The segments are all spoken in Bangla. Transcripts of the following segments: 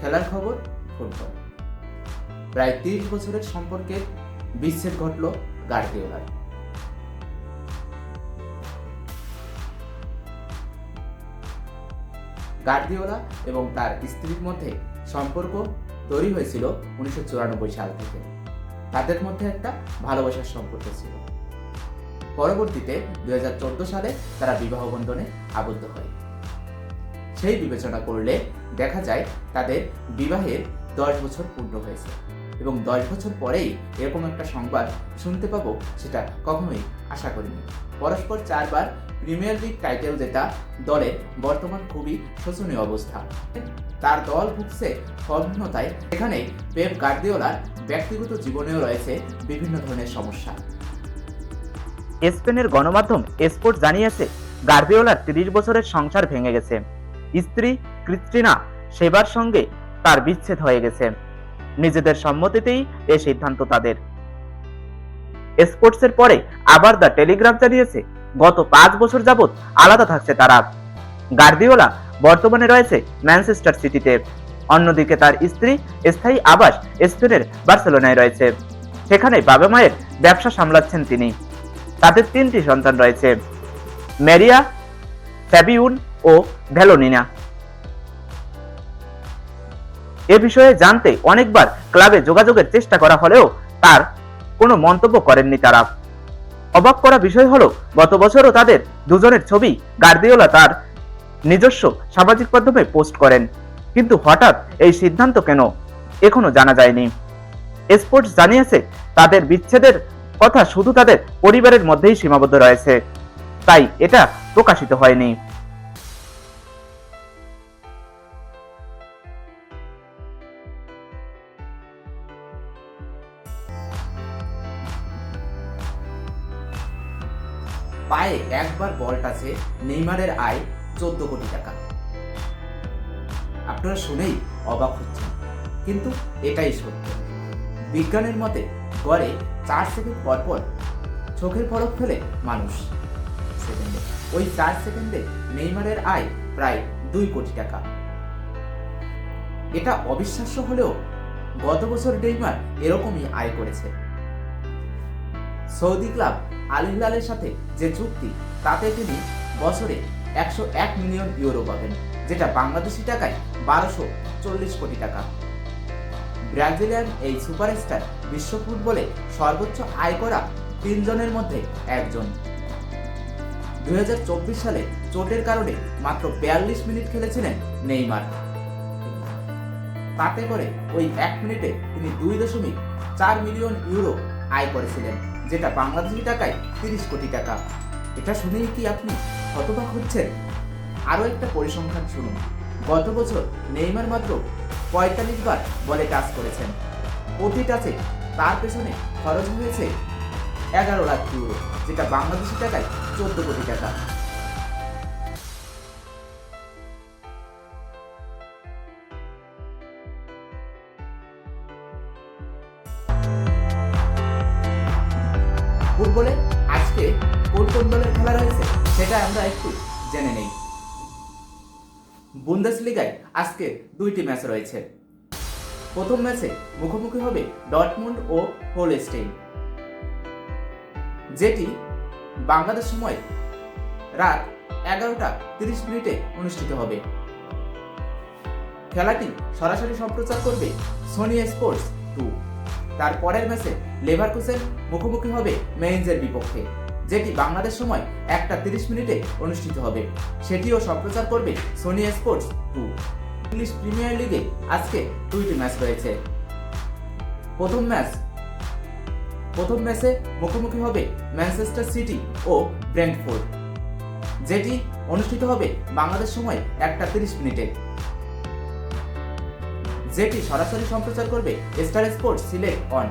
খেলার খবর, ফুটবল। প্রায় তিরিশ বছরের সম্পর্কের বিচ্ছেদ ঘটল গার্দিওলার। গার্দিওলা এবং তার স্ত্রীর মধ্যে সম্পর্ক তৈরি হয়েছিল উনিশশো চুরানব্বই সাল থেকে। তাদের মধ্যে একটা ভালোবাসার সম্পর্ক ছিল। পরবর্তীতে দু হাজার চোদ্দ সালে তারা বিবাহ বন্ধনে আবদ্ধ হয়। সেই বিবেচনা করলে দেখা যায় তাদের বিবাহের দশ বছর পূর্ণ হয়েছে। এবং দশ বছর পরেই এরকম একটা সংবাদ শুনতে পাবো সেটা কখনোই আশা করিনি। পরস্পর চারবার প্রিমিয়ার লিগ টাইটেল জেতা দলের বর্তমান খুবই শোচনীয় অবস্থা। তার দল ভুগছে ফর্মহীনতায় এখানে পেপ গার্দিওলার ব্যক্তিগত জীবনেও রয়েছে বিভিন্ন ধরনের সমস্যা। স্পেনের গণমাধ্যম স্পোর্ট জানিয়েছে, গার্দিওলার তিরিশ বছরের সংসার ভেঙে গেছে। স্ত্রী ক্রিস্টিনা সেবার সঙ্গে তার বিচ্ছেদ হয়ে গেছে। নিজেদের সম্মতিতেই এ সিদ্ধান্ত তাদের। স্পোর্টসের পরে আবার দ্য টেলিগ্রাফ জানিয়েছে, গত পাঁচ বছর যাবৎ আলাদা থাকছে তারা। গার্দিওলা বর্তমানে রয়েছে ম্যানচেস্টার সিটিতে। অন্যদিকে তার স্ত্রী স্থায়ী আবাস স্পেনের বার্সেলোনায় রয়েছে। সেখানে বাবা মায়ের ব্যবসা সামলাচ্ছেন তিনি। তাদের তিনটি সন্তান রয়েছে। মেরিয়া, ফ্যাবিউন ও ভ্যালোনিনা। এ বিষয়ে জানতে অনেকবার ক্লাবে যোগাযোগের চেষ্টা করা হলেও তার কোনো মন্তব্য করেননি তারা। অবাক করা বিষয় হলো, গত বছরও তাদের দুজনের ছবি গার্দিওলা তার নিজস্ব সামাজিক মাধ্যমে পোস্ট করেন। কিন্তু হঠাৎ এই সিদ্ধান্ত কেন এখনও জানা যায়নি। স্পোর্টস জানিয়েছে, তাদের বিচ্ছেদের কথা শুধু তাদের পরিবারের মধ্যেই সীমাবদ্ধ রয়েছে। তাই এটা প্রকাশিত হয়নি। পায়ে একবার বল টাচে নেইমারের আয় চোদ্দ কোটি টাকা। আপনারা শুনেই অবাক হচ্ছেন, কিন্তু এটাই সত্য। বিজ্ঞানের মতে গড়ে চার সেকেন্ড পর পর চোখের পলক ফেলে মানুষ। সেকেন্ডে, ওই চার সেকেন্ডে নেইমারের আয় প্রায় দুই কোটি টাকা। এটা অবিশ্বাস্য হলেও গত বছর নেইমার এরকমই আয় করেছে। সৌদি ক্লাব আল হিলালের সাথে যে চুক্তি, তাতে তিনি বছরে একশো এক মিলিয়ন ইউরো পাবেন, যেটা বাংলাদেশি টাকায় বারোশো চল্লিশ কোটি টাকা। ব্রাজিলিয়ান এই সুপারস্টার বিশ্ব ফুটবলে সর্বোচ্চ আয় করা তিনজনের মধ্যে একজন। দু হাজার চব্বিশ সালে চোটের কারণে মাত্র বিয়াল্লিশ মিনিট খেলেছিলেন নেইমার। তাতে করে ওই এক মিনিটে তিনি দুই দশমিক চার মিলিয়ন ইউরো আয় করেছিলেন। যেটা বাংলাদেশি টাকায় তিরিশ কোটি টাকা। এটা শুনেই কি আপনি হতবাক হচ্ছেন? আরও একটা পরিসংখ্যান শুনুন। গত বছর নেইমার মাত্র পঁয়তাল্লিশ বার বলে টাচ করেছেন। প্রতি টাচে তার পেছনে খরচ হয়েছে এগারো লাখ ইউরো, যেটা বাংলাদেশি টাকায় চোদ্দ কোটি টাকা। কোন খেলা রয়েছে, সেটা আমরা একটু জেনে নেই। বুন্দেসলিগায় আজকে দুইটি ম্যাচ রয়েছে। প্রথম ম্যাচে মুখোমুখি হবে ডটমুন্ড ও হোলস্টেইন। যেটি বাংলাদেশ সময় রাত এগারোটা তিরিশ মিনিটে অনুষ্ঠিত হবে। খেলাটি সরাসরি সম্প্রচার করবে সোনি স্পোর্টস টু তার পরের ম্যাচে লেভারকুসেন মুখোমুখি হবে মেইনজের বিপক্ষে। যেটি বাংলাদেশ সময় একটা তিরিশ মিনিটে অনুষ্ঠিত হবে। সেটিও সম্প্রচার করবে Sony sports two English premier লিগে আজকে দুইটি ম্যাচ রয়েছে। প্রথম ম্যাচ প্রথম ম্যাচে মুখোমুখি হবে ম্যানচেস্টার সিটি ও ব্রেন্টফোর্ড যেটি অনুষ্ঠিত হবে বাংলাদেশ সময় একটা তিরিশ মিনিটে। যেটি সরাসরি সম্প্রচার করবে স্টার স্পোর্টস সিলেক্ট অন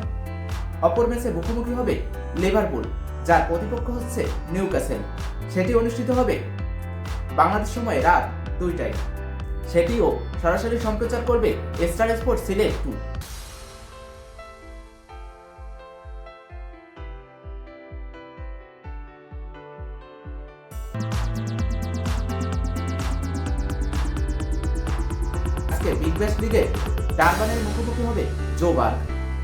অপর ম্যাচে মুখোমুখি হবে লিভারপুল যার প্রতিপক্ষ হচ্ছে নিউক্যাসেল। সেটি অনুষ্ঠিত হবে বাংলাদেশ সময় রাত দুইটায়। সেটিও সরাসরি সম্প্রচার করবে স্টার স্পোর্টস সিলেক্ট টু। আজকের বিগ ব্যাশ লিগে ডারবানের মুখোমুখি হবে জোবার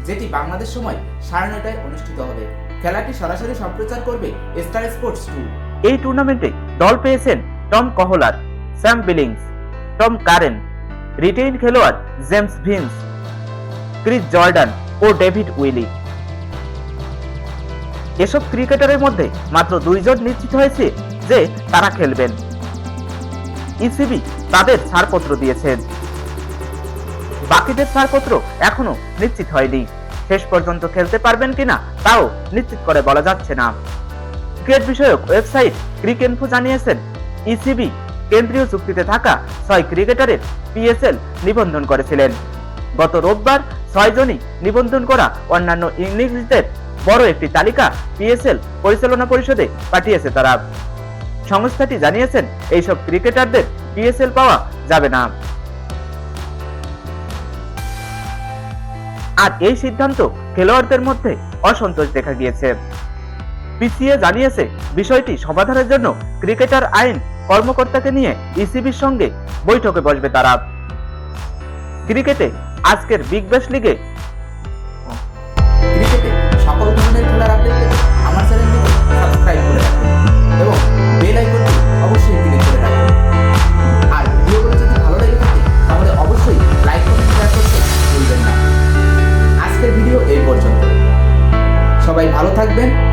যেটি বাংলাদেশ সময় সাড়ে নয়টায় অনুষ্ঠিত হবে। খেলাটি সরাসরি সম্প্রচার করবে স্টার স্পোর্টস টু। এই টুর্নামেন্টে দল পেয়েছেন Tom Kohler, Sam Billings, Tom Curran retain খেলোয়াড় জেমস ভিন্স ক্রিস জর্ডান ও ডেভিড উইলি। এসব ক্রিকেটারের মধ্যে মাত্র দুইজন নিশ্চিত হয়েছে যে তারা খেলবেন। ইসিবি তাদের ছাড়পত্র দিয়েছেন। বাকিদের ছাড়পত্র এখনও নিশ্চিত হয়নি। শেষ পর্যন্ত খেলতে পারবেন কিনা তাও নিশ্চিত করে বলা যাচ্ছে না। ক্রিকেট বিষয়ক ওয়েবসাইট ক্রিকেনফো জানিয়েছেন, ইসিবি কেন্দ্রীয় চুক্তিতে থাকা ছয় ক্রিকেটারের পিএসএল নিবন্ধন করেছিলেন। গত রোববার ছয়জনই নিবন্ধন করা অন্যান্য ইংলিশদের বড় একটি তালিকা পিএসএল পরিচালনা পরিষদে পাঠিয়েছে তারা। সংস্থাটি জানিয়েছেন, এইসব ক্রিকেটারদের পিএসএল পাওয়া যাবে না। আর এই সিদ্ধান্ত খেলোয়াড়দের মধ্যে অসন্তোষ দেখা গিয়েছে। পিসিএ জানিয়েছে বিষয়টি সমাধানের জন্য ক্রিকেটার আইন কর্মকর্তাকে নিয়ে ইসিবির সঙ্গে বৈঠকে বসবে তারা। ক্রিকেটে আজকের বিগ ব্যাশ লিগে সকল ধরনের খেলার আপডেট আমার চ্যানেলটিকে সাবস্ক্রাইব করে রাখুন এবং বেল আইকন থাকবেন।